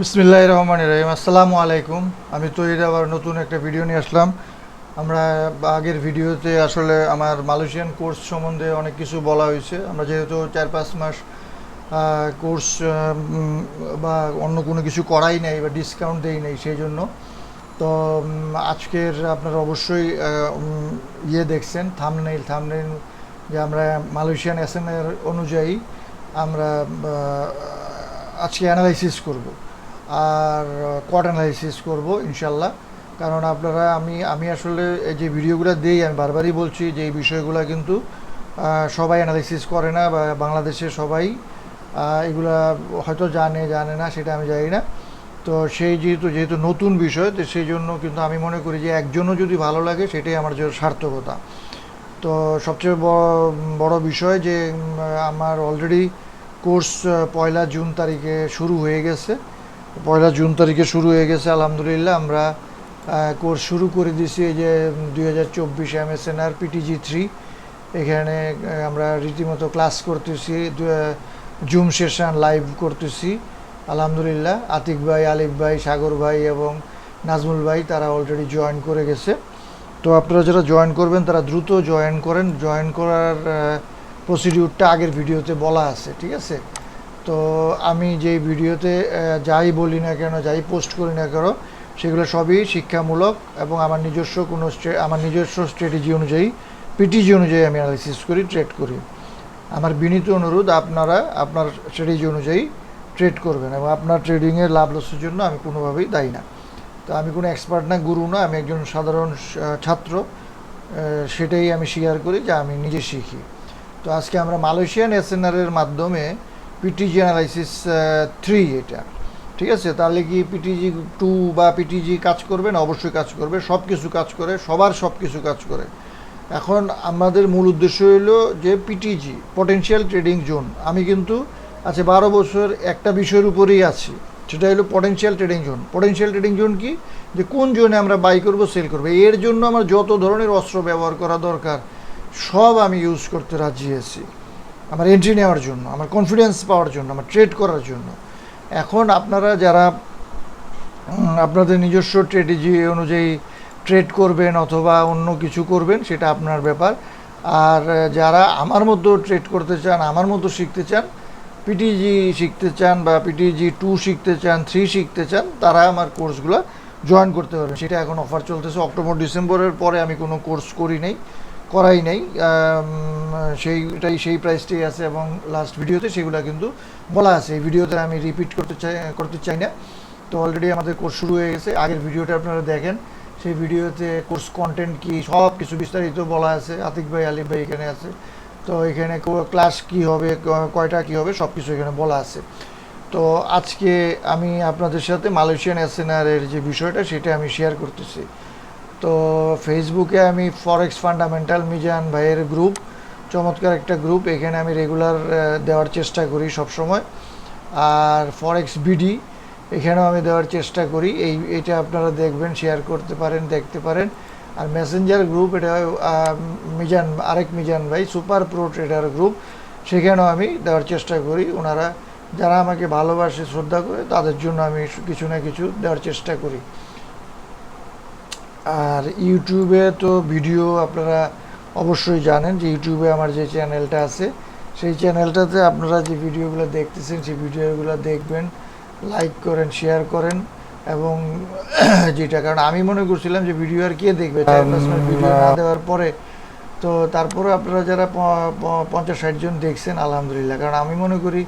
বিসমিল্লাহ রহমান রহিম। আসসালামু আলাইকুম। আমি তৈরি আবার নতুন একটা ভিডিও নিয়ে আসলাম। আমরা আগের ভিডিওতে আসলে আমার মালয়েশিয়ান কোর্স সম্বন্ধে অনেক কিছু বলা হয়েছে। আমরা যেহেতু চার পাঁচ মাস কোর্স বা অন্য কোনো কিছু করাই নাই বা ডিসকাউন্ট দেই নাই সেই জন্য। তো আজকের আপনারা অবশ্যই ইয়ে দেখছেন থামনেইল থামনেইল যে আমরা মালয়েশিয়ান এসএনের অনুযায়ী আমরা আজকে অ্যানালাইসিস করব। আর কোয়াট অ্যানালাইসিস করব ইনশাল্লাহ কারণ আপনারা, আমি আমি আসলে এই যে ভিডিওগুলো দিই, আমি বারবারই বলছি যে এই বিষয়গুলো কিন্তু সবাই অ্যানালাইসিস করে না বা বাংলাদেশে সবাই এগুলা হয়তো জানে জানে না, সেটা আমি জানি না। তো সেই যেহেতু যেহেতু নতুন বিষয়, তো সেই জন্য কিন্তু আমি মনে করি যে একজনও যদি ভালো লাগে, সেটাই আমার জন্য সার্থকতা। তো সবচেয়ে বড় বিষয় যে আমার অলরেডি কোর্স পয়লা জুন তারিখে শুরু হয়ে গেছে। পয়লা জুন তারিখে শুরু হয়ে গেছে, আলহামদুলিল্লাহ, আমরা কোর্স শুরু করে দিয়েছি এই যে দুই হাজার চব্বিশ M S N R PTG three এখানে আমরা রীতিমতো ক্লাস করতেছি জুম সেশন লাইভ করতেছি। আলহামদুলিল্লাহ, আতিক ভাই, আলিফ ভাই, সাগর ভাই এবং নাজমুল ভাই, তারা অলরেডি জয়েন করে গেছে। তো আপনারা যারা জয়েন করবেন, তারা দ্রুত জয়েন করেন। জয়েন করার প্রসিডিউরটা আগের ভিডিওতে বলা আছে, ঠিক আছে? তো আমি যেই ভিডিওতে যাই বলি না কেন, যাই পোস্ট করি না কেন সেগুলো সবই শিক্ষামূলক এবং আমার নিজস্ব কোনো আমার নিজস্ব স্ট্র্যাটেজি অনুযায়ী পিটিজি অনুযায়ী আমি অ্যানালিসিস করি ট্রেড করি। আমার বিনীত অনুরোধ, আপনারা আপনার স্ট্র্যাটেজি অনুযায়ী ট্রেড করবেন এবং আপনার ট্রেডিংয়ের লাভ লসের জন্য আমি কোনোভাবেই দায়ী না। তো আমি কোনো এক্সপার্ট না গুরু না, আমি একজন সাধারণ ছাত্র সেটাই আমি শেয়ার করি যা আমি নিজে শিখি। তো আজকে আমরা মালয়েশিয়ান এসএনআরের মাধ্যমে পিটিজি অ্যানালাইসিস থ্রি এটা। ঠিক আছে? তাহলে কি পিটিজি টু বা পিটিজি কাজ করবে না? অবশ্যই কাজ করবে। সব কিছু কাজ করে, সবার সব কিছু কাজ করে। এখন আমাদের মূল উদ্দেশ্য হলো যে পিটিজি পটেনশিয়াল ট্রেডিং জোন আমি কিন্তু আচ্ছা বারো বছর একটা বিষয়ের উপরেই আছি। সেটা হলো potential trading zone potential trading zone কি? যে কোন জোনে আমরা বাই করব সেল করব। এর জন্য আমার যত ধরনের অস্ত্র ব্যবহার করা দরকার, সব আমি ইউজ করতে রাজি আছি। আমার এন্ট্রি নেওয়ার জন্য, আমার কনফিডেন্স পাওয়ার জন্য, আমার ট্রেড করার জন্য। এখন আপনারা যারা আপনাদের নিজস্ব স্ট্র্যাটেজি অনুযায়ী ট্রেড করবেন অথবা অন্য কিছু করবেন, সেটা আপনার ব্যাপার। আর যারা আমার মতো ট্রেড করতে চান, আমার মতো শিখতে চান পিটিজি শিখতে চান বা পিটিজি টু শিখতে চান থ্রি শিখতে চান, তারা আমার কোর্সগুলো জয়েন করতে পারবেন। সেটা এখন অফার চলতেছে। অক্টোবর ডিসেম্বরের পরে আমি কোনো কোর্স করি নাই। করাই নাই সেইটাই সেই প্রাইসটাই আছে এবং লাস্ট ভিডিওতে সেগুলো কিন্তু বলা আছে। এই ভিডিওতে আমি রিপিট করতে চাই করতে চাই না। তো অলরেডি আমাদের কোর্স শুরু হয়ে গেছে। আগের ভিডিওটা আপনারা দেখেন। সেই ভিডিওতে কোর্স কন্টেন্ট কি সব কিছু বিস্তারিত বলা আছে। আতিক ভাই আলিফ ভাই এখানে আছে। তো এখানে ক্লাস কি হবে কয়টা কি হবে সব কিছু এখানে বলা আছে। তো আজকে আমি আপনাদের সাথে মালয়েশিয়ান এর যে বিষয়টা, সেটা আমি শেয়ার করতেছি। তো ফেসবুকে আমি ফরেক্স ফান্ডামেন্টাল মিজান ভাইয়ের গ্রুপ চমৎকার একটা গ্রুপ এখানে আমি রেগুলার দেওয়ার চেষ্টা করি সব সময় আর ফরেক্স বিডি এখানেও আমি দেওয়ার চেষ্টা করি। এই, এটা আপনারা দেখবেন শেয়ার করতে পারেন, দেখতে পারেন। আর মেসেঞ্জার গ্রুপ এটা মিজান আরেক মিজান ভাই সুপার প্রো ট্রেডার গ্রুপ সেখানেও আমি দেওয়ার চেষ্টা করি। ওনারা যারা আমাকে ভালোবাসে, শ্রদ্ধা করে, তাদের জন্য আমি কিছু না কিছু দেওয়ার চেষ্টা করি। আর ইউটিউবে তো ভিডিও আপনারা অবশ্যই জানেন যে ইউটিউবে আমার যে চ্যানেলটা আছে সেই চ্যানেলটাতে আপনারা যে ভিডিওগুলো দেখতেছেন সেই ভিডিওগুলো দেখবেন লাইক করেন শেয়ার করেন এবং যেটা কারণ আমি মনে করছিলাম যে ভিডিও আর কে দেখবে? ভিডিও না দেওয়ার পরে তো তারপরে আপনারা যারা পঞ্চাশ ষাট জন দেখছেন আলহামদুলিল্লাহ। কারণ আমি মনে করি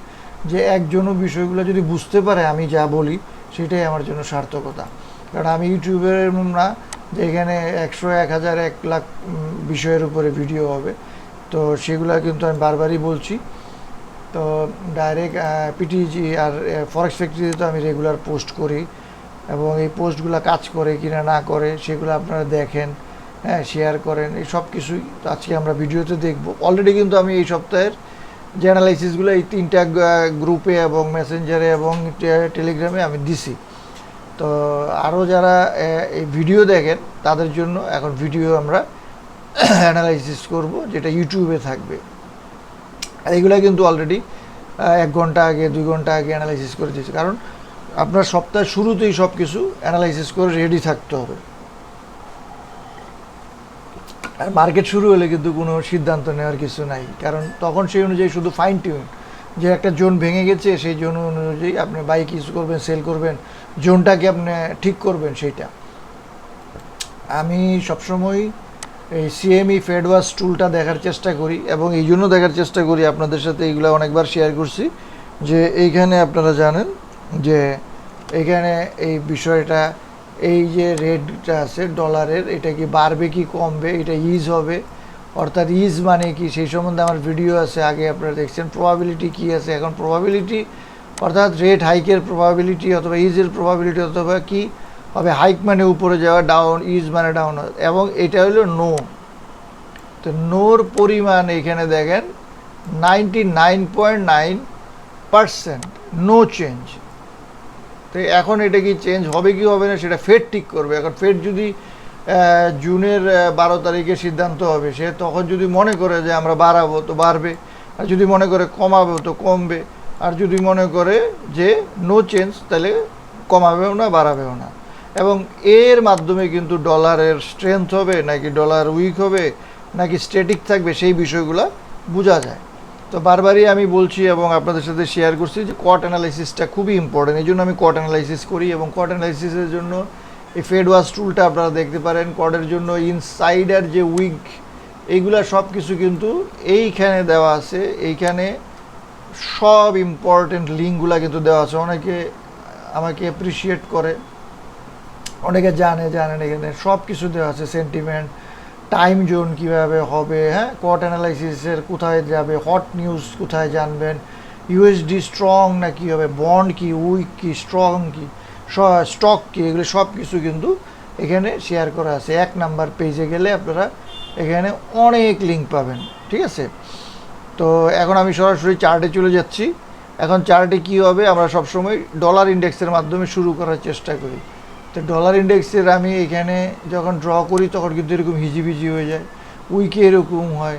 যে একজনও বিষয়গুলো যদি বুঝতে পারে আমি যা বলি সেটাই আমার জন্য সার্থকতা। কারণ আমি ইউটিউবের না যে এখানে একশো এক হাজার এক লাখ বিষয়ের উপরে ভিডিও হবে। তো সেগুলো কিন্তু আমি বারবারই বলছি। তো ডাইরেক্ট পিটিজি আর ফরেক্স ফ্যাক্টরিতে তো আমি রেগুলার পোস্ট করি এবং এই পোস্টগুলো কাজ করে কিনা না করে সেগুলো আপনারা দেখেন হ্যাঁ শেয়ার করেন, এই সব কিছুই তো আজকে আমরা ভিডিওতে দেখব। অলরেডি কিন্তু আমি এই সপ্তাহের যে অ্যানালাইসিসগুলো এই তিনটা গ্রুপে এবং মেসেঞ্জারে এবং টেলিগ্রামে আমি দিছি। তো আরও যারা এই ভিডিও দেখেন, তাদের জন্য এখন ভিডিও আমরা অ্যানালাইসিস করব, যেটা ইউটিউবে থাকবে। আর কিন্তু অলরেডি এক ঘণ্টা আগে, দুই ঘণ্টা আগে অ্যানালাইসিস করে দিয়েছে। কারণ আপনার সপ্তাহের শুরুতেই সব কিছু অ্যানালাইসিস করে রেডি থাকতে হবে। আর মার্কেট শুরু হলে কিন্তু কোনো সিদ্ধান্ত নেওয়ার কিছু নাই। কারণ তখন সেই অনুযায়ী শুধু ফাইন টিউন যে একটা জোন ভেঙে গেছে, সেই জোন অনুযায়ী আপনি বাইক ইউজ করবেন সেল করবেন জোনটাকে আপনি ঠিক করবেন সেইটা? আমি সবসময় এই সিএমই ফেডওয়াস টুলটা দেখার চেষ্টা করি এবং এই জন্য দেখার চেষ্টা করি আপনাদের সাথে এইগুলো অনেকবার শেয়ার করছি। যে এইখানে আপনারা জানেন যে এখানে এই বিষয়টা, এই যে রেটটা আছে ডলারের এটা কি বাড়বে কি কমবে, এটা ইজ হবে? অর্থাৎ ইজ মানে কি? সেই সম্বন্ধে আমার ভিডিও আছে, আগে আপনারা দেখছেন। প্রবাবিলিটি কি আছে? এখন প্রবাবিলিটি অর্থাৎ রেট হাইকের প্রবাবিলিটি অথবা ইজের প্রবাবিলিটি অথবা কি হবে হাইক মানে উপরে যাওয়া ডাউন ইজ মানে ডাউন এবং এটা হলো নো তো নোর পরিমাণ এখানে দেখেন ninety nine point nine percent no change তো এখন এটা কি চেঞ্জ হবে কি হবে না সেটা ফেড ঠিক করবে। এখন ফেড যদি জুনের বারো তারিখে সিদ্ধান্ত হবে, সে তখন যদি মনে করে যে আমরা বাড়াবো তো বাড়বে। আর যদি মনে করে কমাবো তো কমবে। আর যদি মনে করে যে নো চেঞ্জ তাহলে কমাবেও না, বাড়াবেও না। এবং এর মাধ্যমে কিন্তু ডলারের স্ট্রেংথ হবে, নাকি ডলার উইক হবে, নাকি স্ট্যাটিক থাকবে, সেই বিষয়গুলো বোঝা যায়। তো বারবারই আমি বলছি এবং আপনাদের সাথে শেয়ার করছি যে কট অ্যানালাইসিসটা খুবই ইম্পর্টেন্ট এই জন্য আমি কট অ্যানালাইসিস করি এবং কট অ্যানালাইসিসের জন্য এই ফেড ওয়াশ টুলটা আপনারা দেখতে পারেন। কটের জন্য ইনসাইডার যে উইক এইগুলা সব কিছু কিন্তু এইখানে দেওয়া আছে। এইখানে সব ইম্পর্টেন্ট লিঙ্কগুলো কিন্তু দেওয়া আছে। অনেকে আমাকে অ্যাপ্রিসিয়েট করে। অনেকে জানে, জানেন এখানে সব কিছু দেওয়া আছে। সেন্টিমেন্ট টাইম জোন কীভাবে হবে হ্যাঁ? কট অ্যানালাইসিসের কোথায় যাবে হট নিউজ কোথায় জানবেন ইউএসডি স্ট্রং না কি হবে বন্ড কি উইক কি স্ট্রং কি স্টক কি, এগুলো সব কিছু কিন্তু এখানে শেয়ার করা আছে। এক নাম্বার পেজে গেলে আপনারা এখানে অনেক লিঙ্ক পাবেন। ঠিক আছে? তো এখন আমি সরাসরি চার্টে চলে যাচ্ছি। এখন চার্টে কি হবে? আমরা সবসময় ডলার ইন্ডেক্সের মাধ্যমে শুরু করার চেষ্টা করি। তো ডলার ইন্ডেক্সের আমি এখানে যখন ড্র করি, তখন কিন্তু এরকম হিজিবিজি হয়ে যায়। উইকে এরকম হয়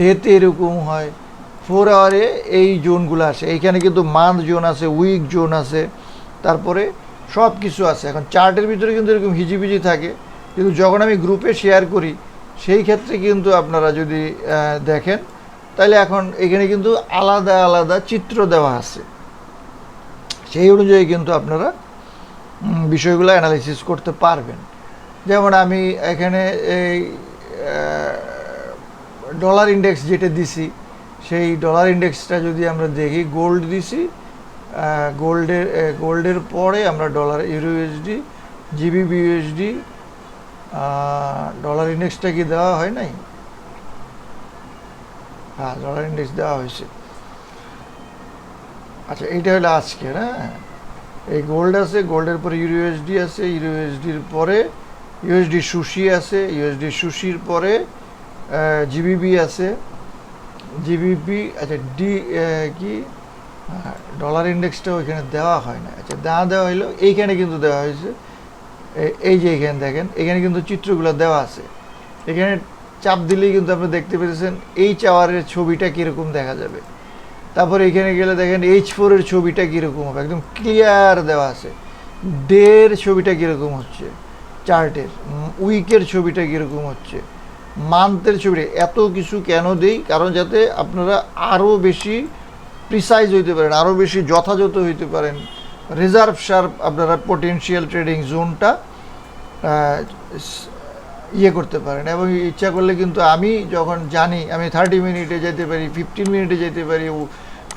ডেতে এরকম হয় ফোর আওয়ারে এই জোনগুলো আসে। এইখানে কিন্তু মান্থ জোন আছে উইক জোন আছে, তারপরে সব কিছু আছে। এখন চার্টের ভিতরে কিন্তু এরকম হিজিবিজি থাকে। কিন্তু যখন আমি গ্রুপে শেয়ার করি, সেই ক্ষেত্রে কিন্তু আপনারা যদি দেখেন তাহলে এখন এখানে কিন্তু আলাদা আলাদা চিত্র দেওয়া আছে। সেই অনুযায়ী কিন্তু আপনারা বিষয়গুলো অ্যানালাইসিস করতে পারবেন। যেমন আমি এখানে এই ডলার ইন্ডেক্স যেটা দিছি, সেই ডলার ইন্ডেক্সটা যদি আমরা দেখি গোল্ড দিছি গোল্ডের গোল্ডের পরে আমরা ডলার ইউরো ইউএসডি জিবি বিউএসডি ডলার ইন্ডেক্সটা কি দেওয়া হয় নাই? হ্যাঁ ডলার ইন্ডেক্স দেওয়া হয়েছে। আচ্ছা এইটা হলো আজকের হ্যাঁ? এই গোল্ড আছে গোল্ডের পরে ইউএসডি আছে ইউএসডির পরে ইউএসডি সুশি আছে ইউএসডি সুশির পরে জিবিবি আছে। জিবিপি আচ্ছা ডি কি? ডলার ইন্ডেক্সটা ওইখানে দেওয়া হয় না। আচ্ছা দেওয়া দেওয়া হইল, এইখানে কিন্তু দেওয়া হয়েছে। এই যে এখানে দেখেন, এখানে কিন্তু চিত্রগুলো দেওয়া আছে। এখানে চাপ দিলেই কিন্তু আপনি দেখতে পেরেছেন এই চাওয়ারের ছবিটা কীরকম দেখা যাবে। তারপরে এখানে গেলে দেখেন এইচ ফোরের ছবিটা কীরকম হবে, একদম ক্লিয়ার দেওয়া আছে। ডের ছবিটা কীরকম হচ্ছে? চার্টের উইকের ছবিটা কীরকম হচ্ছে? মান্থের ছবিটা, এত কিছু কেন দেই? কারণ যাতে আপনারা আরও বেশি প্রিসাইজ হইতে পারেন, আরও বেশি যথাযথ হইতে পারেন। রিজার্ভ শার্প আপনারা পটেনশিয়াল ট্রেডিং জোনটা ইয়ে করতে পারেন এবং ইচ্ছা করলে কিন্তু আমি যখন জানি, আমি থার্টি মিনিটে যেতে পারি ফিফটিন মিনিটে যেতে পারি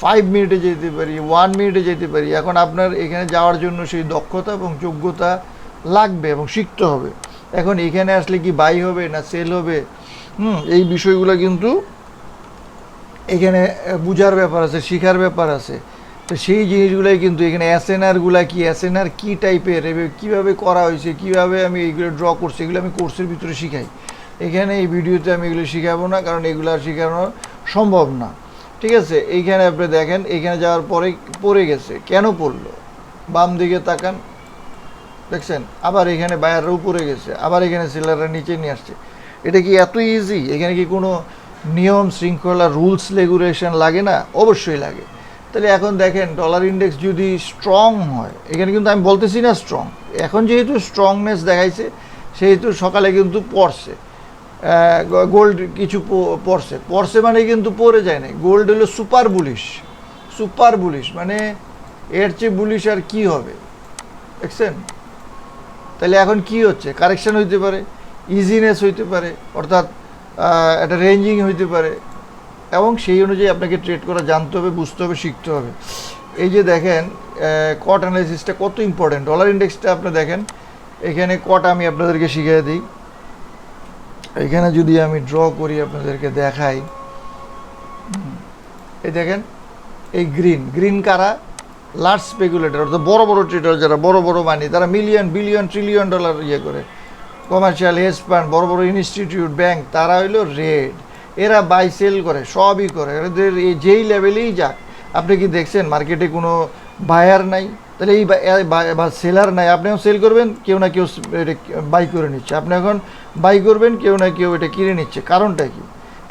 ফাইভ মিনিটে যেতে পারি ওয়ান মিনিটে যেতে পারি, এখন আপনার এখানে যাওয়ার জন্য সেই দক্ষতা এবং যোগ্যতা লাগবে এবং শিখতে হবে। এখন এখানে আসলে কি বাই হবে না সেল হবে? হুম, এই বিষয়গুলো কিন্তু এখানে বুঝার ব্যাপার আছে, শেখার ব্যাপার আছে। তো সেই জিনিসগুলোই কিন্তু এখানে অ্যাসেনারগুলা কি? অ্যাসেনার কি টাইপের কীভাবে করা হয়েছে? কীভাবে আমি এইগুলো ড্র করছি? এগুলো আমি কোর্সের ভিতরে শিখাই। এখানে এই ভিডিওতে আমি এগুলো শিখাবো না, কারণ এগুলো আর শেখানো সম্ভব না। ঠিক আছে? এইখানে আপনি দেখেন, এইখানে যাওয়ার পরে পড়ে গেছে। কেন পড়ল? বাম দিকে তাকান। দেখছেন? আবার এখানে বায়াররা উপরে গেছে। আবার এখানে সেলাররা নিচে নিয়ে আসছে। এটা কি এত ইজি এখানে কি কোনো নিয়ম শৃঙ্খলা রুলস রেগুলেশন লাগে না? অবশ্যই লাগে। তাহলে এখন দেখেন ডলার ইন্ডেক্স যদি স্ট্রং হয়, এখানে কিন্তু আমি বলতেছি না স্ট্রং এখন যেহেতু স্ট্রংনেস দেখাইছে, সেহেতু সকালে কিন্তু পড়ছে গোল্ড কিছু পড়ছে পড়ছে মানে কিন্তু পড়ে যায় না গোল্ড হলো সুপার বুলিশ সুপার বুলিশ মানে এর চেয়ে বুলিশ আর কি হবে, দেখছেন? তাহলে এখন কি হচ্ছে? কারেকশন হইতে পারে ইজিনেস হইতে পারে, অর্থাৎ একটা রেঞ্জিং হইতে পারে এবং সেই অনুযায়ী আপনাকে ট্রেড করা জানতে হবে, বুঝতে হবে, শিখতে হবে। এই যে দেখেন কট অ্যানালিসিসটা কত ইম্পর্টেন্ট ডলার ইন্ডেক্সটা আপনি দেখেন, এখানে কট আমি আপনাদেরকে শিখিয়ে দিই। এখানে যদি আমি ড্র করি আপনাদেরকে দেখাই। এই দেখেন, এই গ্রিন গ্রিন কারা? লার্জ স্পেকুলেটর অর্থাৎ বড় বড় ট্রেডার যারা, বড় বড় মানি তারা মিলিয়ন বিলিয়ন ট্রিলিয়ন ডলার ইয়ে করে। কমার্শিয়াল হেজ ফান্ড বড় বড় ইনস্টিটিউট ব্যাংক তারা হইল রেড এরা বাই সেল করে, সবই করে। এদের যেই লেভেলেই যাক, আপনি কি দেখছেন মার্কেটে কোনো বায়ার নাই? তাহলে এই বা সেলার নাই। আপনিও সেল করবেন, কেউ না কেউ এটা বাই করে নিচ্ছে। আপনি এখন বাই করবেন, কেউ না কেউ এটা কিনে নিচ্ছে। কারণটা কি?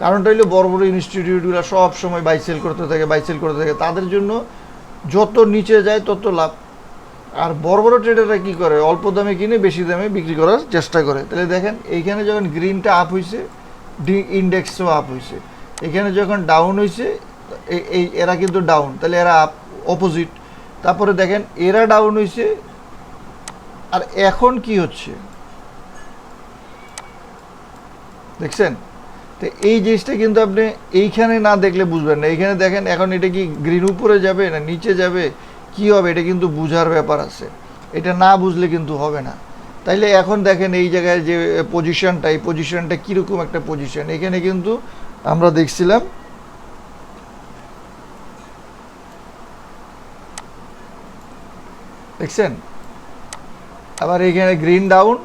কারণটা হলো বড় বড় ইনস্টিটিউটগুলো সব সময় বাই সেল করতে থাকে বাই সেল করতে থাকে। তাদের জন্য যত নিচে যায়, তত লাভ। আর বড় বড় ট্রেডাররা কী করে? অল্প দামে কিনে, বেশি দামে বিক্রি করার চেষ্টা করে। তাহলে দেখেন, এইখানে যখন গ্রিনটা আপ হয়েছে ডি ইন্ডেক্সও আপ হয়েছে এখানে যখন ডাউন হয়েছে এই- এরা কিন্তু ডাউন তাহলে এরা আপ অপোজিট তারপরে দেখেন, এরা ডাউন হয়েছে আর এখন কি হচ্ছে? দেখছেন? তো এই জিনিসটা কিন্তু আপনি এইখানে না দেখলে বুঝবেন না। এইখানে দেখেন, এখন এটা কি গ্রিন উপরে যাবে না নিচে যাবে? কি হবে? এটা কিন্তু বুঝার ব্যাপার আছে। এটা না বুঝলে কিন্তু হবে না। তাইলে এখন দেখেন এই জায়গায় যে পজিশনটা এই পজিশনটা কীরকম একটা পজিশন এখানে কিন্তু আমরা দেখছিলাম দেখছেন? আবার এখানে গ্রিন ডাউন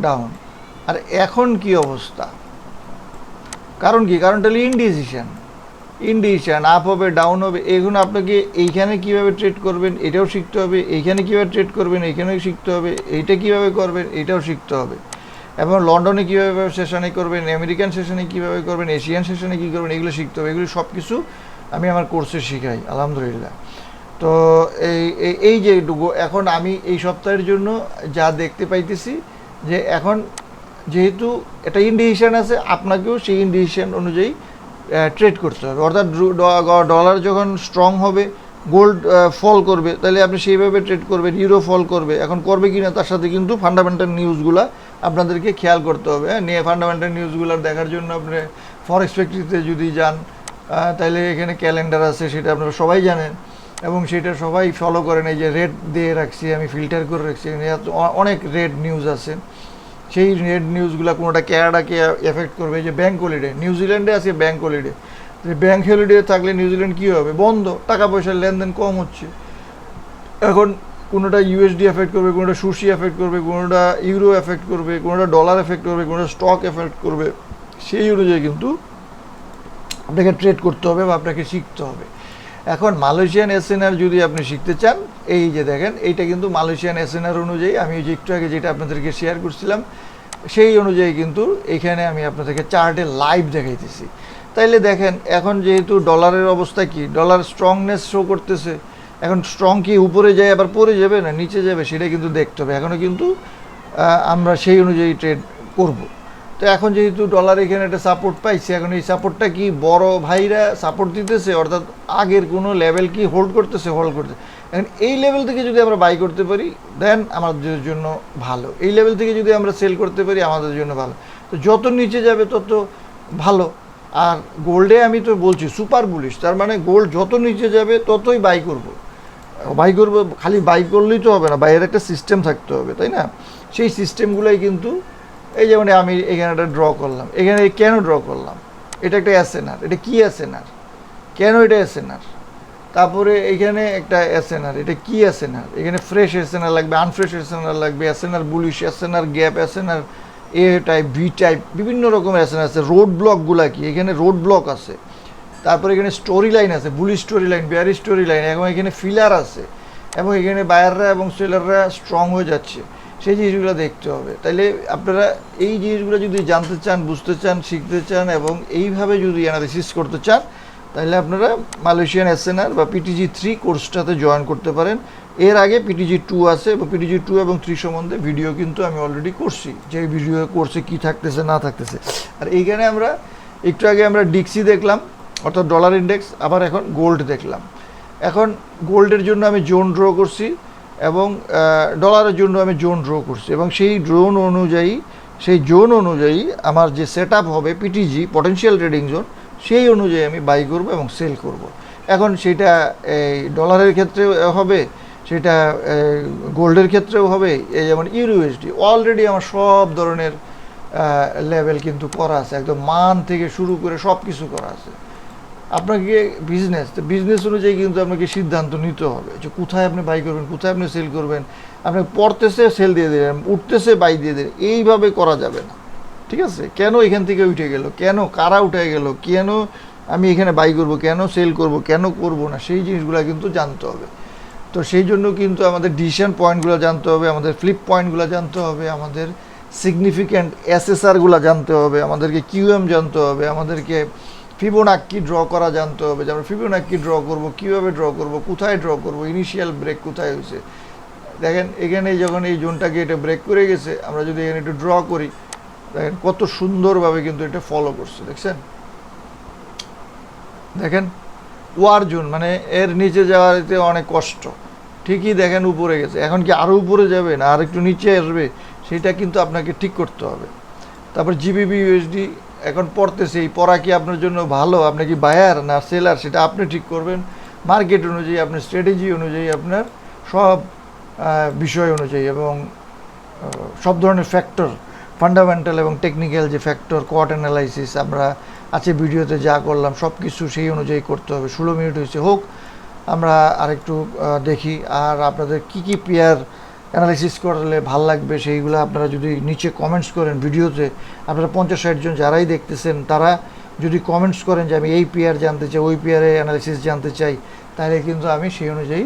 ডাউন আর এখন কি অবস্থা? কারণ কি? কারণটা হলো ইনডিসিশন ইনডিসিশন আপ হবে ডাউন হবে, এগুলো আপনাকে এইখানে কীভাবে ট্রেড করবেন, এটাও শিখতে হবে, এইখানে কীভাবে ট্রেড করবেন, এইখানেও শিখতে হবে, এইটা কীভাবে করবেন, এটাও শিখতে হবে। এবং লন্ডনে কীভাবে সেশনে করবেন আমেরিকান সেশনে কীভাবে করবেন এশিয়ান সেশনে কী করবেন, এগুলো শিখতে হবে, এগুলো সব কিছু আমি আমার কোর্সে শিখাই, আলহামদুলিল্লাহ। তো এই, এই- যে এখন আমি এই সপ্তাহের জন্য যা দেখতে পাইতেছি যে এখন যেহেতু একটা ইন্ডিকেশন আছে, আপনাকেও সেই ইন্ডিকেশন অনুযায়ী ট্রেড করতে হবে। অর্থাৎ ডলার যখন স্ট্রং হবে গোল্ড ফল করবে, তাহলে আপনি সেইভাবে ট্রেড করবেন ইউরো ফল করবে। এখন করবে কি না তার সাথে কিন্তু ফান্ডামেন্টাল নিউজগুলো আপনাদেরকে খেয়াল করতে হবে হ্যাঁ? নিয়ে ফান্ডামেন্টাল নিউজগুলো দেখার জন্য আপনি ফরেক্স ফ্যাক্টরিতে যদি যান তাহলে এখানে ক্যালেন্ডার আছে, সেটা আপনারা সবাই জানেন। এবং সেটা সবাই ফলো করেন, এই যে রেড দিয়ে রাখছি, আমি ফিল্টার করে রাখছি অনেক রেড নিউজ আছে। সেই রেড নিউজগুলো কোনোটা ক্যানাডাকে এফেক্ট করবে যে ব্যাঙ্ক হলিডে নিউজিল্যান্ডে আছে ব্যাঙ্ক হলিডে ব্যাঙ্ক হলিডে থাকলে নিউজিল্যান্ড কী হবে? বন্ধ টাকা পয়সার লেনদেন কম হচ্ছে। এখন কোনোটা ইউএসডি এফেক্ট করবে, কোনোটা সুশি এফেক্ট করবে, কোনোটা ইউরো এফেক্ট করবে, কোনোটা ডলার এফেক্ট করবে, কোনোটা স্টক এফেক্ট করবে। সেই অনুযায়ী কিন্তু আপনাকে ট্রেড করতে হবে বা আপনাকে শিখতে হবে। এখন মালয়েশিয়ান এসএনআর যদি আপনি শিখতে চান, এই যে দেখেন, এইটা কিন্তু মালয়েশিয়ান এসএনআর অনুযায়ী আমি যে একটু আগে যেটা আপনাদেরকে শেয়ার করছিলাম, সেই অনুযায়ী কিন্তু এখানে আমি আপনাদেরকে চার্টে লাইভ দেখাইতেছি। তাইলে দেখেন, এখন যেহেতু ডলারের অবস্থা কি ডলার স্ট্রংনেস শো করতেছে, এখন স্ট্রং কি উপরে যায় আবার পরে যাবে না নিচে যাবে, সেটা কিন্তু দেখতে হবে। এখনও কিন্তু আমরা সেই অনুযায়ী ট্রেড করব। তো এখন যেহেতু ডলার এখানে একটা সাপোর্ট পাইছে, এখন এই সাপোর্টটা কি বড় ভাইরা সাপোর্ট দিতেছে? অর্থাৎ আগের কোনো লেভেল কি হোল্ড করতেছে হোল্ড করতেছে? এখন এই লেভেল থেকে যদি আমরা বাই করতে পারি দেন আমাদের জন্য ভালো। এই লেভেল থেকে যদি আমরা সেল করতে পারি, আমাদের জন্য ভালো। তো যত নিচে যাবে, তত ভালো। আর গোল্ডে আমি তো বলছি সুপার বুলিশ তার মানে গোল্ড যত নিচে যাবে, ততই বাই করব। বাই করব, খালি বাই করলেই তো হবে না। বাইরের একটা সিস্টেম থাকতে হবে, তাই না? সেই সিস্টেমগুলোই কিন্তু এই যেমন আমি এখানে একটা ড্র করলাম। এখানে কেন ড্র করলাম? এটা একটা এসএনআর এটা কি এসএনআর কেন এটা এসএনআর তারপরে এখানে একটা এসএনআর এটা কি এসএনআর এখানে ফ্রেশ এসএনআর লাগবে আনফ্রেশ এসএনআর লাগবে SNR bullish SNR gap SNR A type B type বিভিন্ন রকমের এসএন আছে। রোড ব্লকগুলা কি? এখানে রোড ব্লক আছে। তারপরে এখানে স্টোরি লাইন আছে bullish story line bearish story line এবং এখানে ফিলার আছে। এবং এখানে বায়াররা এবং সেলাররা স্ট্রং হয়ে যাচ্ছে। সেই জিনিসগুলো দেখতে হবে। তাইলে আপনারা এই জিনিসগুলো যদি জানতে চান, বুঝতে চান, শিখতে চান এবং এইভাবে যদি অ্যানালিসিস করতে চান তাহলে আপনারা মালয়েশিয়ান এসএনআর বা পিটিজি থ্রি কোর্সটাতে জয়েন করতে পারেন। এর আগে পিটিজি টু আছে বা পিটিজি টু এবং থ্রি সম্বন্ধে ভিডিও কিন্তু আমি অলরেডি করছি। যে ভিডিও কোর্সে কি থাকতেছে, না থাকতেছে। আর এইখানে আমরা একটু আগে আমরা ডিক্সি দেখলাম, অর্থাৎ ডলার ইন্ডেক্স আবার এখন গোল্ড দেখলাম। এখন গোল্ডের জন্য আমি জোন ড্র করছি। এবং ডলারের জন্য আমি জোন ড্র করছি। এবং সেই ড্রোন অনুযায়ী, সেই জোন অনুযায়ী আমার যে সেট হবে পিটিজি পটেনশিয়াল ট্রেডিং জোন সেই অনুযায়ী আমি বাই করব এবং সেল করব। এখন সেটা, এই ডলারের ক্ষেত্রে হবে, সেটা গোল্ডের ক্ষেত্রেও হবে, এই যেমন ইউরোএসডি অলরেডি আমার সব ধরনের লেভেল কিন্তু করা আছে। একদম মান থেকে শুরু করে সব কিছু করা আছে। আপনাকে বিজনেস তো বিজনেস অনুযায়ী কিন্তু আপনাকে সিদ্ধান্ত নিতে হবে যে কোথায় আপনি বাই করবেন, কোথায় আপনি সেল করবেন। আপনি পড়তেছে সেল দিয়ে দেবেন উঠতেছে বাই দিয়ে দেবেন এইভাবে করা যাবে না। ঠিক আছে? কেন এখান থেকে উঠে গেল? কেন, কারা উঠে গেল? কেন আমি এখানে বাই করব? কেন সেল করব? কেন করব না? সেই জিনিসগুলো কিন্তু জানতে হবে। তো সেই জন্য কিন্তু আমাদের ডিসিশন পয়েন্টগুলো জানতে হবে, আমাদের ফ্লিপ পয়েন্টগুলো জানতে হবে, আমাদের সিগনিফিক্যান্ট এসএসআরগুলো জানতে হবে, আমাদেরকে কিউএম জানতে হবে, আমাদেরকে ফিবোনাক্কি ড্র করা জানতে হবে যে আমরা ফিবোনাক্কি ড্র করব, কীভাবে ড্র করব, কোথায় ড্র করব ইনিশিয়াল ব্রেক কোথায় হয়েছে? দেখেন, এখানে যখন এই জোনটাকে এটা ব্রেক করে গেছে, আমরা যদি এখানে একটু ড্র করি, দেখেন কত সুন্দরভাবে কিন্তু এটা ফলো করছে, দেখছেন? দেখেন, ওয়ার জোন মানে এর নিচে যাওয়াতে অনেক কষ্ট। ঠিকই দেখেন উপরে গেছে। এখন কি আরও উপরে যাবে না আর একটু নিচে আসবে, সেটা কিন্তু আপনাকে ঠিক করতে হবে। তারপর জিবিবি ইউএসডি এখন পড়তেছে, এই পড়া কি আপনার জন্য ভালো? আপনি কি বায়ার না সেলার? সেটা আপনি ঠিক করবেন। মার্কেট অনুযায়ী, আপনার স্ট্র্যাটেজি অনুযায়ী, আপনার সব বিষয় অনুযায়ী এবং সব ধরনের ফ্যাক্টর ফান্ডামেন্টাল এবং টেকনিক্যাল যে ফ্যাক্টর কোয়াট অ্যানালাইসিস আমরা আছে ভিডিওতে যা করলাম সব কিছু সেই অনুযায়ী করতে হবে। ষোলো মিনিট হয়েছে, হোক, আমরা আরেকটু দেখি। আর আপনাদের কি কি পেয়ার অ্যানালাইসিস করলে ভালো লাগবে সেইগুলো আপনারা যদি নিচে কমেন্টস করেন ভিডিওতে আপনারা পঞ্চাশ ষাট জন যারাই দেখতেছেন তারা যদি কমেন্টস করেন যে আমি এই পেয়ার জানতে চাই ওই পেয়ারে অ্যানালাইসিস জানতে চাই তাহলে কিন্তু আমি সেই অনুযায়ী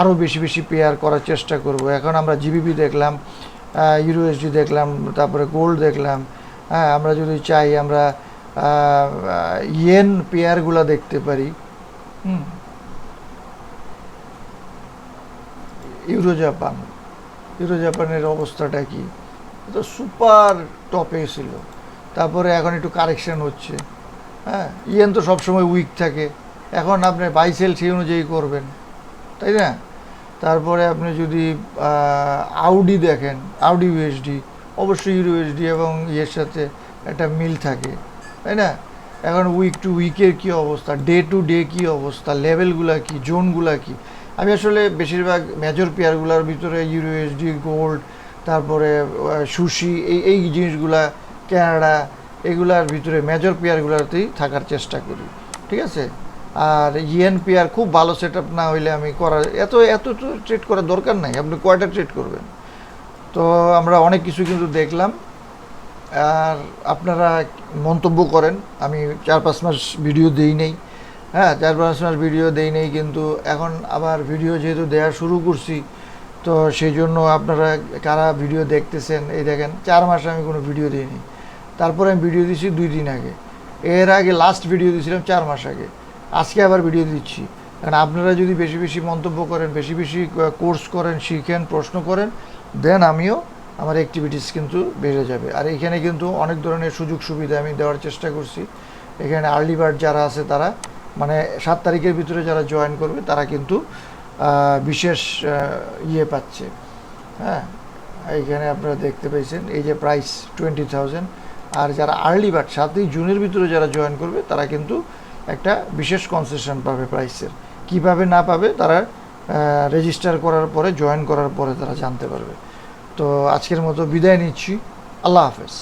আরও বেশি বেশি পেয়ার করার চেষ্টা করব। এখন আমরা জিবিপি দেখলাম ইউরোএসডি দেখলাম তারপরে গোল্ড দেখলাম হ্যাঁ আমরা যদি চাই আমরা ইয়েন পেয়ারগুলো দেখতে পারি। হুম। ইউরো জাপান ইউরো জাপানের অবস্থাটা কি? তো সুপার টপে ছিল। তারপরে এখন একটু কারেকশন হচ্ছে। হ্যাঁ ইয়েন তো সবসময় উইক থাকে। এখন আপনি বাইসেল সেই অনুযায়ী করবেন। তাই না? তারপরে আপনি যদি আউডি দেখেন আউডি ইউএসডি অবশ্যই ইউরো ইউএসডি এবং ইয়ের সাথে একটা মিল থাকে। তাই না? এখন উইক টু উইকের কী অবস্থা? ডে টু ডে কী অবস্থা? লেভেলগুলা কি? জোনগুলা কি? আমি আসলে বেশিরভাগ মেজর পেয়ারগুলোর ভিতরে ইউএসডি গোল্ড তারপরে সুশি এই এই জিনিসগুলা ক্যানাডা এগুলার ভিতরে মেজর পেয়ারগুলোতেই থাকার চেষ্টা করি, ঠিক আছে? আর ইএন পেয়ার খুব ভালো সেট আপ না হইলে আমি করার, এত এত তো ট্রেড করার দরকার নাই, আপনি কয়টা ট্রেড করবেন? তো আমরা অনেক কিছু কিন্তু দেখলাম, আর আপনারা মন্তব্য করেন, আমি চার পাঁচ মাস ভিডিও দেই নেই। হ্যাঁ চার মাস ভিডিও দেই নেই, কিন্তু এখন আবার ভিডিও যেহেতু দেওয়া শুরু করছি, তো সেই জন্য আপনারা কারা ভিডিও দেখতেছেন, এই দেখেন, চার মাস আমি কোনো ভিডিও দিইনি তারপরে আমি ভিডিও দিচ্ছি দুই দিন আগে। এর আগে লাস্ট ভিডিও দিয়েছিলাম চার মাস আগে। আজকে আবার ভিডিও দিচ্ছি। কারণ আপনারা যদি বেশি বেশি মন্তব্য করেন, বেশি বেশি কোর্স করেন, শিখেন, প্রশ্ন করেন দেন আমিও আমার অ্যাক্টিভিটিস কিন্তু বেড়ে যাবে। আর এখানে কিন্তু অনেক ধরনের সুযোগ সুবিধা আমি দেওয়ার চেষ্টা করছি। এখানে আর্লি বার্ড যারা আছে তারা মানে সাত তারিখের ভিতরে যারা জয়েন করবে, তারা কিন্তু বিশেষ ইয়ে পাচ্ছে। হ্যাঁ এইখানে আপনারা দেখতে পেয়েছেন, এই যে প্রাইস টোয়েন্টি থাউজেন্ড আর যারা আর্লি বার্ড সাতই জুনের ভিতরে যারা জয়েন করবে, তারা কিন্তু একটা বিশেষ কনসেশন পাবে প্রাইসের কীভাবে না পাবে, তারা রেজিস্টার করার পরে জয়েন করার পরে তারা জানতে পারবে। তো আজকের মতো বিদায় নিচ্ছি। আল্লাহ হাফেজ।